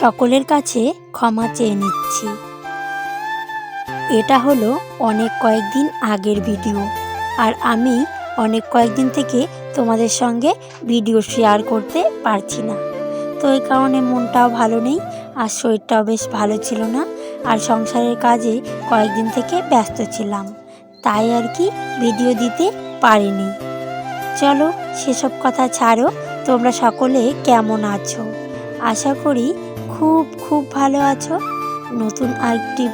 সকলের কাছে ক্ষমা চেয়ে নিচ্ছি। এটা হলো অনেক কয়েকদিন আগের ভিডিও। আর আমি অনেক কয়েকদিন থেকে তোমাদের সঙ্গে ভিডিও শেয়ার করতে পারছি না। তো এই কারণে মনটাও ভালো নেই, আর শরীরটাও বেশ ভালো ছিল না, আর সংসারের কাজে কয়েকদিন থেকে ব্যস্ত ছিলাম। তাই আর কি ভিডিও দিতে পারিনি। চলো সেসব কথা ছাড়ো, তোমরা সকলে কেমন আছো? আশা করি খুব খুব ভালো আছো। নতুন আরেকটি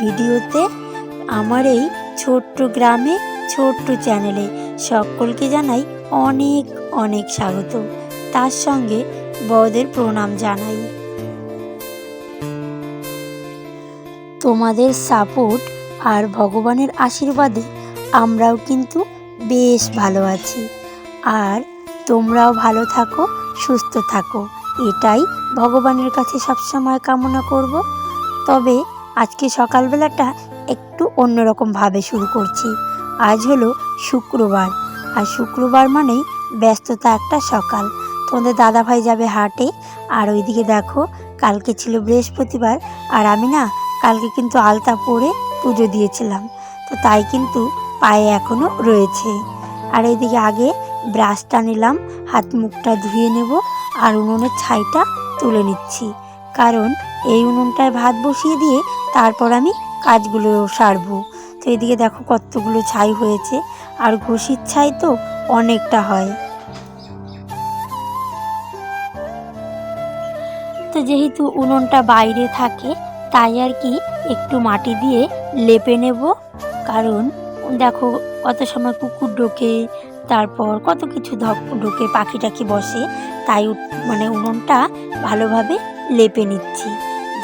ভিডিওতে আমার এই ছোট্ট গ্রামে, ছোট্ট চ্যানেলে সকলকে জানাই অনেক অনেক স্বাগত। তার সঙ্গে বড়দের প্রণাম জানাই। তোমাদের সাপোর্ট আর ভগবানের আশীর্বাদে আমরাও কিন্তু বেশ ভালো আছি। আর তোমরাও ভালো থাকো, সুস্থ থাকো। এটাই ভগবানের কাছে সবসময় কামনা করব। তবে আজকে সকালবেলাটা একটু অন্যরকমভাবে শুরু করছি। আজ হলো শুক্রবার। আর শুক্রবার মানেই ব্যস্ততা একটা সকাল। তোমাদের দাদাভাই যাবে হাটে। আর ওইদিকে দেখো, কালকে ছিল বৃহস্পতিবার। আর আমি না, কালকে কিন্তু আলতা পরে পুজো দিয়েছিলাম। তো তাই কিন্তু পায়ে এখনও রয়েছে। আর এইদিকে আগে ব্রাশটা নিলাম, হাত মুখটা ধুয়ে নেব আর উনুনের ছাইটা তুলে নিচ্ছি। কারণ এই উনুনটায় ভাত বসিয়ে দিয়ে তারপর আমি কাজগুলো সারবো। তো এদিকে দেখো কতগুলো ছাই হয়েছে আর ঘষির ছাই তো অনেকটা হয়। তো যেহেতু উনুনটা বাইরে থাকে, তাই আর কি একটু মাটি দিয়ে লেপে নেব। কারণ দেখো কত সময় কুকুর ঢোকে তারপর কত কিছু ধপ ঢোকে পাখি টাখি বসে, তাই মানে উনুনটা ভালোভাবে লেপে নিচ্ছি,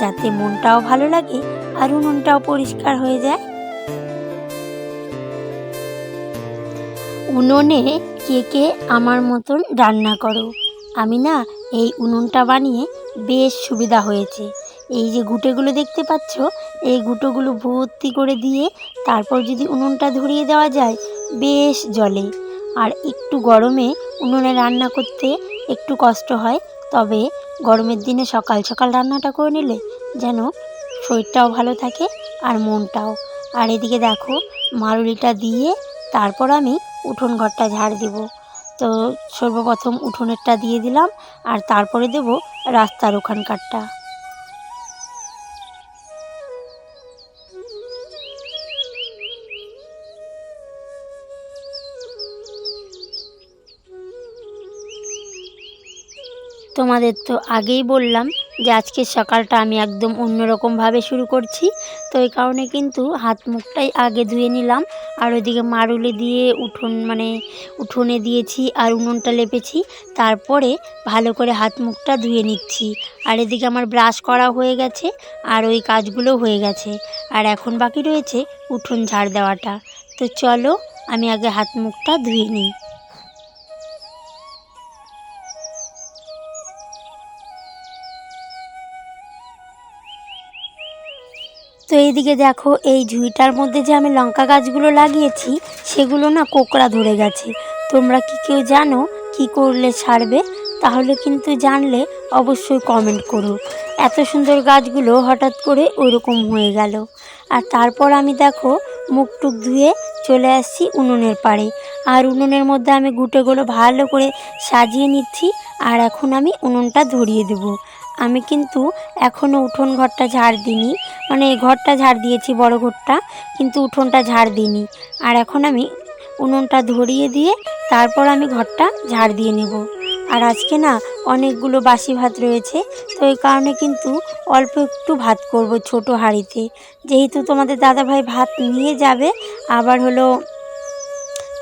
যাতে মনটাও ভালো লাগে আর উনুনটাও পরিষ্কার হয়ে যায়। উনুনে কে কে আমার মতন রান্না করো? আমি না এই উনুনটা বানিয়ে বেশ সুবিধা হয়েছে। এই যে ঘুঁটেগুলো দেখতে পাচ্ছ, এই ঘুঁটোগুলো ভর্তি করে দিয়ে তারপর যদি উনুনটা ধরিয়ে দেওয়া যায়, বেশ জলে। আর একটু গরমে উনুনে রান্না করতে একটু কষ্ট হয়। তবে গরমের দিনে সকাল সকাল রান্নাটা করে নিলে যেন শরীরটাও ভালো থাকে আর মনটাও। আর এদিকে দেখো মারুলিটা দিয়ে তারপর আমি উঠোন ঘরটা ঝাড় দেব। তো সর্বপ্রথম উঠোনেরটা দিয়ে দিলাম আর তারপরে দেব রাস্তার ওখানকারটা। তোমাদের তো আগেই বললাম যে আজকের সকালটা আমি একদম অন্যরকমভাবে শুরু করছি। তো এই কারণে কিন্তু হাত মুখটাই আগে ধুয়ে নিলাম, আর ওইদিকে মারুলে দিয়ে উঠোন মানে উঠোনে দিয়েছি আর উনুনটা লেপেছি, তারপরে ভালো করে হাত মুখটা ধুয়ে নিচ্ছি। আর এদিকে আমার ব্রাশ করা হয়ে গেছে, আর ওই কাজগুলো হয়ে গেছে। আর এখন বাকি রয়েছে উঠোন ঝাড় দেওয়াটা। তো চলো আমি আগে হাত মুখটা ধুয়ে নিই। এইদিকে দেখো, এই ঝুড়িটার মধ্যে যে আমি লঙ্কা গাছগুলো লাগিয়েছি, সেগুলো না কোকড়া ধরে গেছে। তোমরা কি কেউ জানো কি করলে ছাড়বে তাহলে কিন্তু জানলে অবশ্যই কমেন্ট করো। এত সুন্দর গাছগুলো হঠাৎ করে ওইরকম হয়ে গেল। আর তারপর আমি দেখো, মুখ টুক ধুয়ে চলে আসছি উনুনের পাড়ে। আর উনুনের মধ্যে আমি গুঁটেগুলো ভালো করে সাজিয়ে নিচ্ছি, আর এখন আমি উনুনটা ধরিয়ে দেব। আমি কিন্তু এখনও উঠোন ঘরটা ঝাড় দিইনি। মানে এই ঘরটা ঝাড় দিয়েছি বড় ঘরটা, কিন্তু উঠোনটা ঝাড় দিইনি। আর এখন আমি উনুনটা ধরিয়ে দিয়ে তারপর আমি ঘরটা ঝাড় দিয়ে নেব। আর আজকে না অনেকগুলো বাসি ভাত রয়েছে, তো এই কারণে কিন্তু অল্প একটু ভাত করব ছোট হাঁড়িতে। যেহেতু তোমাদের দাদাভাই ভাত নিয়ে যাবে, আবার হলো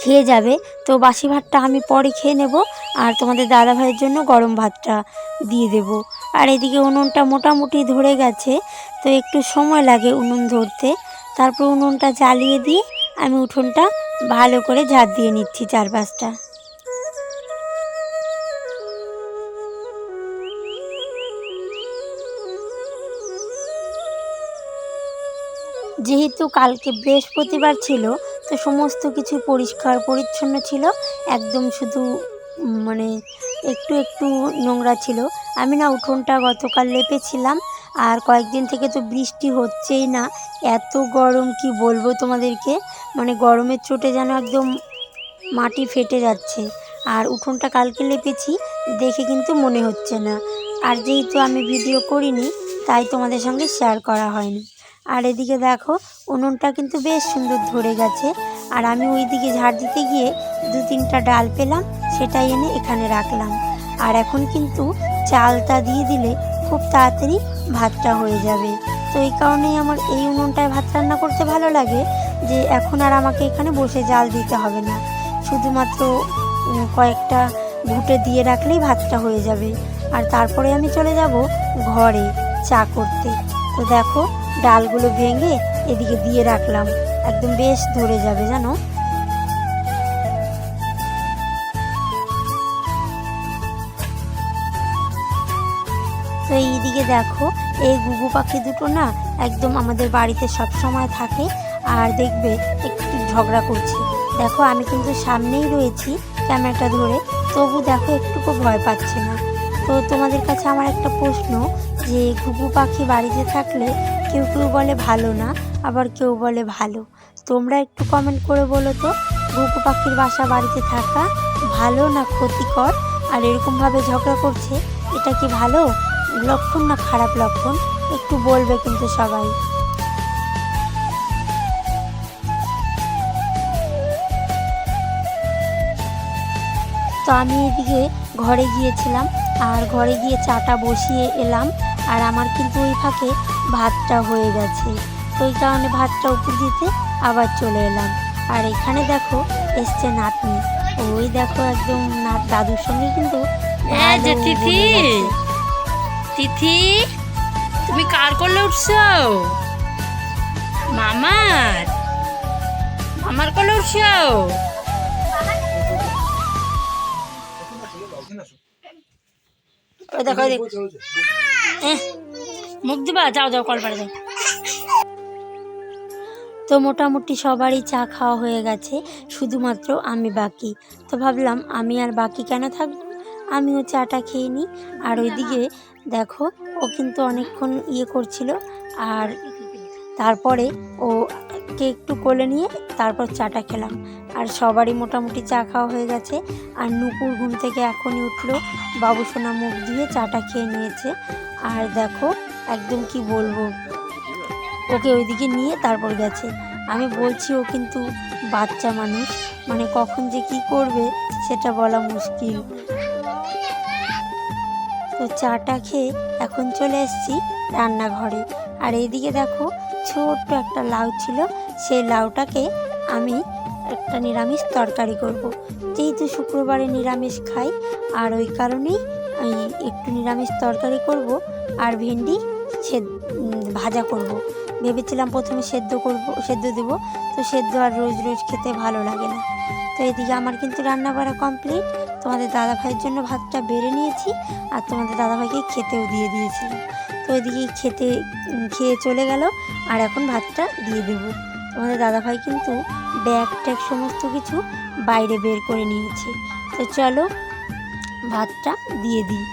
খেয়ে যাবে, তো বাসি ভাতটা আমি পরে খেয়ে নেব, আর তোমাদের দাদাভাইয়ের জন্য গরম ভাতটা দিয়ে দেব। আর এদিকে উনুনটা মোটামুটি ধরে গেছে, তো একটু সময় লাগে উনুন ধরতে। তারপর উনুনটা জ্বালিয়ে দিয়ে আমি উঠোনটা ভালো করে ঝাড় দিয়ে নিচ্ছি চারপাশটা। যেহেতু কালকে বৃহস্পতিবার ছিল, তো সমস্ত কিছু পরিষ্কার পরিচ্ছন্ন ছিল, একদম শুধু মানে একটু একটু নোংরা ছিল। আমি না উঠোনটা গতকাল লেপেছিলাম আর কয়েকদিন থেকে তো বৃষ্টি হচ্ছেই না। এত গরম, কি বলব তোমাদেরকে? মানে গরমের চোটে যেন একদম মাটি ফেটে যাচ্ছে। আর উঠোনটা কালকে লেপেছি, দেখে কিন্তু মনে হচ্ছে না। আর যেহেতু আমি ভিডিও করিনি, তাই তোমাদের সঙ্গে শেয়ার করা হয়নি। আর এদিকে দেখো, উনুনটা কিন্তু বেশ সুন্দর ধরে গেছে। আর আমি ওই দিকে ঝাড় দিতে গিয়ে দু তিনটা ডাল পেলাম, সেটাই এনে এখানে রাখলাম। আর এখন কিন্তু চালটা দিয়ে দিলে খুব তাড়াতাড়ি ভাতটা হয়ে যাবে। তো এই কারণেই আমার এই উনুনটায় ভাত রান্না করতে ভালো লাগে যে এখন আর আমাকে এখানে বসে জাল দিতে হবে না। শুধুমাত্র কয়েকটা ঘুটে দিয়ে রাখলেই ভাতটা হয়ে যাবে। আর তারপরে আমি চলে যাব ঘরে চা করতে। তো দেখো, ডালগুলো ভেঙে এদিকে দিয়ে রাখলাম। একদম বেশ ধরে যাবে, জানো? তো এইদিকে দেখো, এই গুগু পাখি দুটো না একদম আমাদের বাড়িতে সব সময় থাকে আর দেখবে একটু ঝগড়া করছে। দেখো, আমি কিন্তু সামনেই রয়েছি ক্যামেরাটা ধরে। তবু দেখো, একটুকু ভয় পাচ্ছে না। তো তোমাদের কাছে আমার একটা প্রশ্ন যে ঘুঘু পাখি বাড়িতে থাকলে কেউ কেউ বলে ভালো না, আবার কেউ বলে ভালো? তোমরা একটু কমেন্ট করে বলো তো ঘুঘু পাখির বাসা বাড়িতে থাকা ভালো না ক্ষতিকর? আর এরকমভাবে ঝগড়া করছে, এটা কি ভালো? লক্ষণ না খারাপ লক্ষণ? একটু বলবে কিন্তু সবাই। তো আমি এদিকে ঘরে গিয়েছিলাম আর ঘরে গিয়ে চাটা বসিয়ে এলাম আর আমার কিন্তু ওই ফাঁকে ভাতটা হয়ে গেছে। তো ওই কারণে ভাতটা উপর দিতে আবার চলে এলাম। আর এখানে দেখো এসছে নাতনি। ওই দেখো একদম না দাদুর সঙ্গে কিন্তু এই যে ভালো তিথি। তুমি কার করলে উঠছো? মামার। মামার করলে উঠছো? দেখো মুখ দিবা? যাও যাও, কল পাড়ে তো মোটামুটি সবারই চা খাওয়া হয়ে গেছে, শুধুমাত্র আমি বাকি। তো ভাবলাম আমি আর বাকি কেন থাকব? আমিও চাটা খেয়ে নিই, আর ওইদিকে দেখো, ও কিন্তু অনেকক্ষণ ইয়ে করছিল আর তারপরে ও কে একটু কোলে নিয়ে তারপর চাটা খেলাম। আর সবারই মোটামুটি চা খাওয়া হয়ে গেছে। আর নুপুর ঘুম থেকে এখনই উঠল। বাবু সোনা মুখ দিয়ে চাটা খেয়ে নিয়েছে। আর দেখো, একদম কি বলব, ওকে ওইদিকে নিয়ে তারপর গেছে। আমি বলছি, ও কিন্তু বাচ্চা মানুষ। মানে কখন যে কি করবে, সেটা বলা মুশকিল। তো চাটা খেয়ে এখন চলে এসেছি রান্নাঘরে আর এইদিকে দেখো ছোট্ট একটা লাউ ছিল, সেই লাউটাকে আমি একটা নিরামিষ তরকারি করব। যেহেতু শুক্রবারে নিরামিষ খাই, আর ওই কারণেই আমি একটু নিরামিষ তরকারি করব আর ভেন্ডি সে ভাজা করব। ভেবেছিলাম প্রথমে সেদ্ধ করব, সেদ্ধ দেবো, তো সেদ্ধ আর রোজ রোজ খেতে ভালো লাগে না তো এদিকে আমার কিন্তু রান্না করা কমপ্লিট তোমাদের দাদা ভাইয়ের জন্য ভাতটা বেড়ে নিয়েছি আর তোমাদের দাদা ভাইকে খেতেও দিয়ে দিয়েছিলাম। তো এদিকে খেতে খেয়ে চলে গেল আর এখন ভাতটা দিয়ে দেবো। তোমাদের দাদা ভাই কিন্তু ব্যাগ ট্যাগ সমস্ত কিছু বাইরে বের করে নিয়েছে। তো চলো ভাতটা দিয়ে দিই।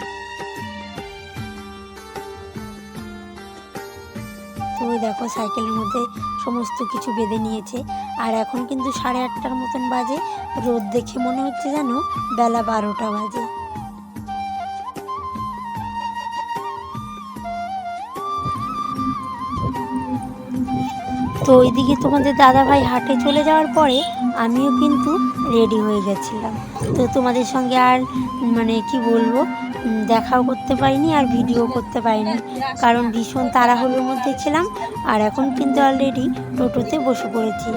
ওই দেখো সাইকেলের মধ্যে সমস্ত কিছু বেঁধে নিয়েছে। আর এখন কিন্তু সাড়ে আটটার মতন বাজে। রোদ দেখে মনে হচ্ছে যেন বেলা বারোটা বাজে। তো ওইদিকে তোমাদের দাদা ভাই হাটে চলে যাওয়ার পরে আমিও কিন্তু রেডি হয়ে গেছিলাম। তো তোমাদের সঙ্গে আর মানে কি বলব? দেখাও করতে পারিনি আর ভিডিও করতে পারিনি। কারণ ভীষণ তাড়াহুড়োর মধ্যে ছিলাম আর এখন কিন্তু অলরেডি টোটোতে বসে পড়েছি।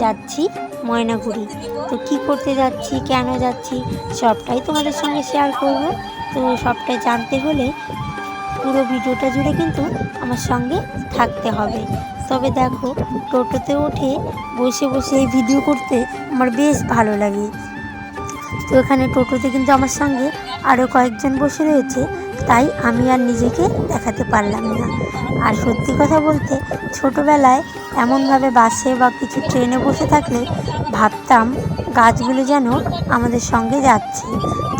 যাচ্ছি ময়নাগুড়ি। তো কি করতে যাচ্ছি, কেন যাচ্ছি, সবটাই তোমাদের সঙ্গে শেয়ার করব। তো সবটাই জানতে হলে পুরো ভিডিওটা জুড়ে কিন্তু আমার সঙ্গে থাকতে হবে। তবে দেখো, টোটোতে উঠে বসে বসে এই ভিডিও করতে আমার বেশ ভালো লাগে। তো এখানে টোটোতে কিন্তু আমার সঙ্গে আরও কয়েকজন বসে রয়েছে, তাই আমি আর নিজেকে দেখাতে পারলাম না। আর সত্যি কথা বলতে, ছোটোবেলায় এমনভাবে বাসে বা কিছু ট্রেনে বসে থাকলে ভাবতাম গাছগুলো যেন আমাদের সঙ্গে যাচ্ছে।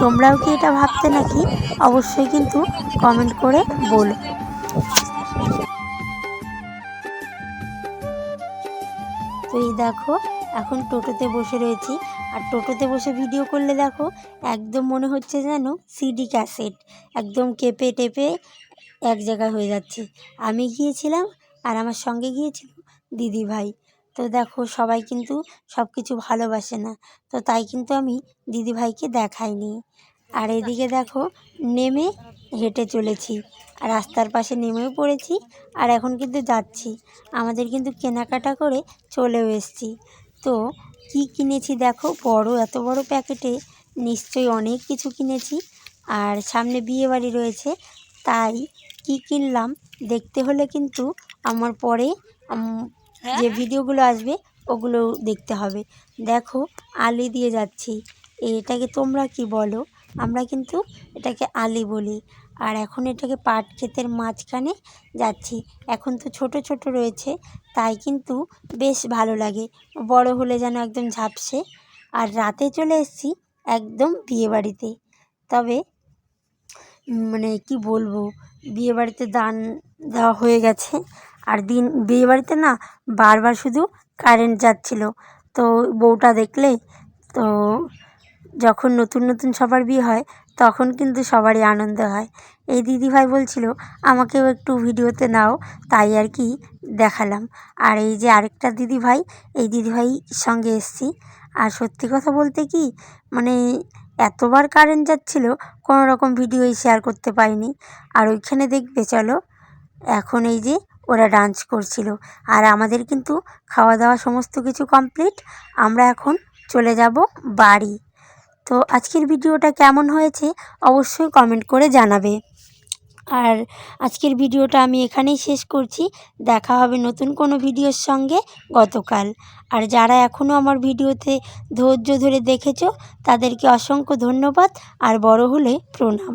তোমরাও কি এটা ভাবতে নাকি? অবশ্যই কিন্তু কমেন্ট করে বলো। তো এই দেখো, এখন টোটোতে বসে রয়েছি। আর টোটোতে বসে ভিডিও করলে দেখো একদম মনে হচ্ছে যেন সিডি ক্যাসেট একদম কেঁপে টেপে এক জায়গায় হয়ে যাচ্ছে। আমি গিয়েছিলাম আর আমার সঙ্গে গিয়েছিল দিদি ভাই। তো দেখো সবাই কিন্তু সব কিছু ভালোবাসে না। তো তাই কিন্তু আমি দিদি ভাইকে দেখাইনি। আর এদিকে দেখো নেমে হেঁটে চলেছি। আর রাস্তার পাশে নেমেও পড়েছি আর এখন কিন্তু যাচ্ছি। আমাদের কিন্তু কেনাকাটা করে চলেও এসেছি। তো কি কিনেছি দেখো? বড় এত বড় প্যাকেটে নিশ্চয়ই অনেক কিছু কিনেছি। আর সামনে বিয়ে বাড়ি রয়েছে তাই কি কিনলাম দেখতে হলে কিন্তু আমার পরে যে ভিডিওগুলো আসবে ওগুলো দেখতে হবে। দেখো আলি দিয়ে যাচ্ছি। এটাকে তোমরা কি বলো? আমরা কিন্তু এটাকে আলি বলি। আর এখন এটাকে পাট ক্ষেতের মাঝখানে যাচ্ছি। এখন তো ছোট ছোট রয়েছে, তাই কিন্তু বেশ ভালো লাগে। বড় হলে যেন একদম ঝাপসে। আর রাতে চলে এসেছি একদম বিয়েবাড়িতে। তবে মানে কি বলব, বিয়েবাড়িতে দান দেওয়া হয়ে গেছে। আর দিন, বিয়েবাড়িতে না বারবার শুধু কারেন্ট যাচ্ছিল। তো বউটা দেখলে তো যখন নতুন নতুন সবার বিয়ে হয় তখন কিন্তু সবারই আনন্দ হয়। এই দিদিভাই বলছিল, আমাকেও একটু ভিডিওতে নাও। তাই আর কি দেখালাম। আর এই যে আরেকটা দিদিভাই, এই দিদিভাই সঙ্গে এসছি। আর সত্যি কথা বলতে কি মানে এতবার কারেন্ট যাচ্ছিল, কোনো রকম ভিডিওই শেয়ার করতে পারিনি। আর ওইখানে দেখবে, চলো, এখন এই যে ওরা ডান্স করছিল। আর আমাদের কিন্তু খাওয়া দাওয়া সমস্ত কিছু কমপ্লিট আমরা এখন চলে যাব বাড়ি। তো আজকের ভিডিওটা কেমন হয়েছে অবশ্যই কমেন্ট করে জানাবে। আর আজকের ভিডিওটা আমি এখানেই শেষ করছি। দেখা হবে নতুন কোনো ভিডিওর সঙ্গে গতকাল। আর যারা এখনও আমার ভিডিওতে ধৈর্য ধরে দেখেছ, তাদেরকে অসংখ্য ধন্যবাদ। আর বড় হলে প্রণাম।